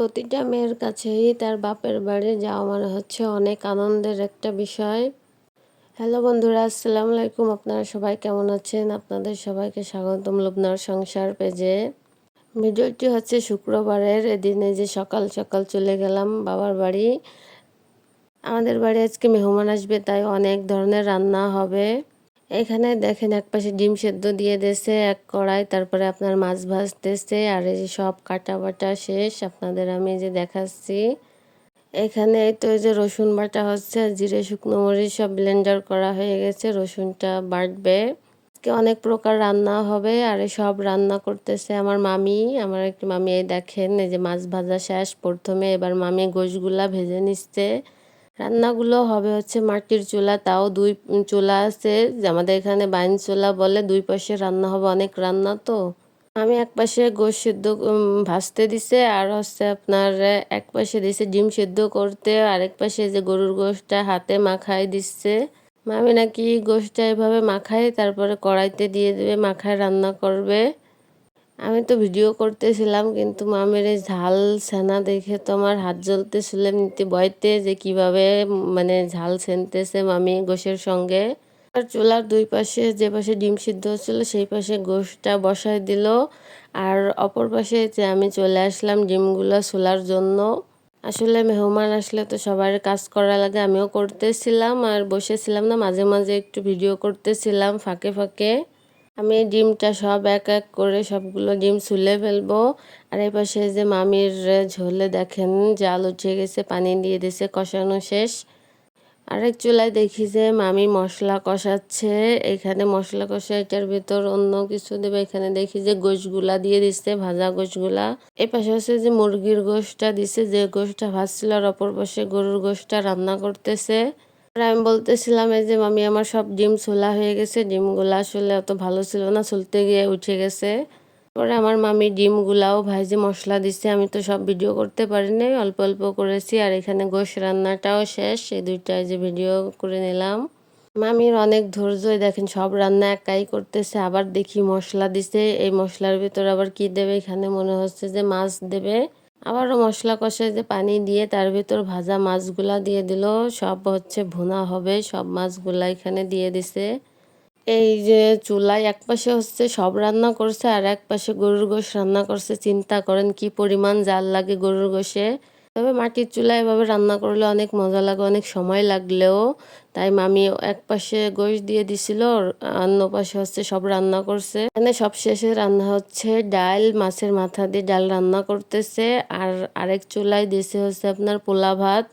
প্রতিটা মেয়ের কাছেই তার বাপের বাড়ি যাওয়া মানে হচ্ছে অনেক আনন্দের একটা বিষয়। হ্যালো বন্ধুরা, আসসালামু আলাইকুম। আপনারা সবাই কেমন আছেন? আপনাদের সবাইকে স্বাগতম লুবনার সংসার পেজে। ভিডিওটি হচ্ছে শুক্রবারের এদিনে যে সকাল সকাল চলে গেলাম বাবার বাড়ি। আমাদের বাড়ি আজকে মেহমান আসবে, তাই অনেক ধরনের রান্না হবে। এখানে দেখেন এক পাশে ডিম সেদ্ধ দিয়ে দিয়েছে, এক কড়াই, তারপরে আপনার মাছ ভাজতেছে, আর এই যে সব কাটা বাটা শেষ, আপনাদের আমি যে দেখাচ্ছি। এখানে এই তো যে রসুন বাটা হচ্ছে, জিরে, শুকনো মরিচ সব ব্লেন্ডার করা হয়ে গেছে, রসুনটা বাটবে। অনেক প্রকার রান্না হবে, আর সব রান্না করতেছে আমার মামি। আমার একটি মামি এই দেখেন, এই যে মাছ ভাজা শেষ, প্রথমে এবার মামি গোশগুলা ভেজে নিচ্ছে। রান্নাগুলো হবে হচ্ছে মাটির চুলা, তাও দুই চুলা আছে। আমাদের এখানে বাইন চুলা বলে দুই পাশে রান্না হবে অনেক রান্না তো। আমি এক পাশে গোশ সিদ্ধ ভাজতে দিছে আর হচ্ছে আপনার এক পাশে দিছে ডিম সিদ্ধ করতে, আরেক পাশে যে গরুর গোশটা হাতে মাখাই দিচ্ছে। মামি নাকি গোশটা এভাবে মাখায়, তারপরে কড়াইতে দিয়ে দেবে, মাখায় রান্না করবে। আমি তো ভিডিও করতেছিলাম, কিন্তু মামের এই ঝাল সেনা দেখে তো আমার হাত জ্বলতেছিল এমনিতে বয়তে যে কীভাবে মানে ঝাল সেনতেছে মামি গোশের সঙ্গে। আর চুলার দুই পাশে যে পাশে ডিম সিদ্ধ হচ্ছিল, সেই পাশে গোশটা বসায় দিল। আর অপর পাশে যে আমি চলে আসলাম ডিমগুলো চুলার জন্য। আসলে মেহমান আসলে তো সবার কাজ করা লাগে আমিও করতেছিলাম, আর বসেছিলাম না, মাঝে মাঝে একটু ভিডিও করতেছিলাম ফাঁকে ফাঁকে। আমি ডিমটা সব এক এক করে সবগুলো ডিম ছুলে ফেলব। আর এই পাশে যে মামির ঝোলে দেখেন জাল উঠে গেছে, পানি দিয়ে দিছে কষানো শেষ। আরেক চুলায় দেখি যে মামি মশলা কষাচ্ছে। এখানে মশলা কষা এটার ভিতর অন্য কিছু দেবে। এখানে দেখি যে গোশগুলা দিয়ে দিচ্ছে, ভাজা গোশগুলা। এ পাশে হচ্ছে যে মুরগির গোশটা দিছে, যে গোশটা ভাজছিল আর অপর পাশে গরুর গোশটা রান্না করতেছে। আর আমি বলতেছিলাম, এই যে মামি, আমার সব ডিম ছোলা হয়ে গেছে। ডিমগুলো আসলে অত ভালো ছিল না, চলতে গিয়ে উঠে গেছে। পরে আমার মামি ডিমগুলাও ভাইজে মশলা দিচ্ছে আমি তো সব ভিডিও করতে পারিনি অল্প অল্প করেছি। আর এখানে গোশ রান্নাটাও শেষ। এই দুইটাই যে ভিডিও করে নিলাম। মামির অনেক ধৈর্যই দেখেন, সব রান্না একাই করতেছে। আবার দেখি মশলা দিছে। এই মশলার ভিতর আবার কি দেবে? এখানে মনে হচ্ছে যে মাছ দেবে। আবারও মশলা কষে যে পানি দিয়ে তার ভিতর ভাজা মাছগুলা দিয়ে দিল। সব হচ্ছে ভুনা হবে, সব মাছগুলা এখানে দিয়ে দিছে। এই যে চুলায় এক পাশে হচ্ছে সব রান্না করছে আর এক পাশে গরুর গোশ রান্না করছে। চিন্তা করেন কি পরিমাণ জাল লাগে গরুর গোশে। তবে মাটির চুলায় এভাবে রান্না করলে অনেক মজা লাগে, অনেক সময় লাগলেও। তাই মামি এক পাশে গোশ দিয়ে দিছিল অন্য পাশে হচ্ছে সব রান্না করছে। এখানে সব শেষে রান্না হচ্ছে ডাল, মাছের মাথা দিয়ে ডাল রান্না করতেছে, আর আরেক চুলায় দিছে হচ্ছে আপনার পোলা ভাত।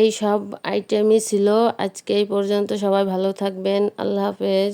এই সব আইটেমই ছিল। আজকে এই পর্যন্ত সবাই ভালো থাকবেন, আল্লাহ হাফেজ।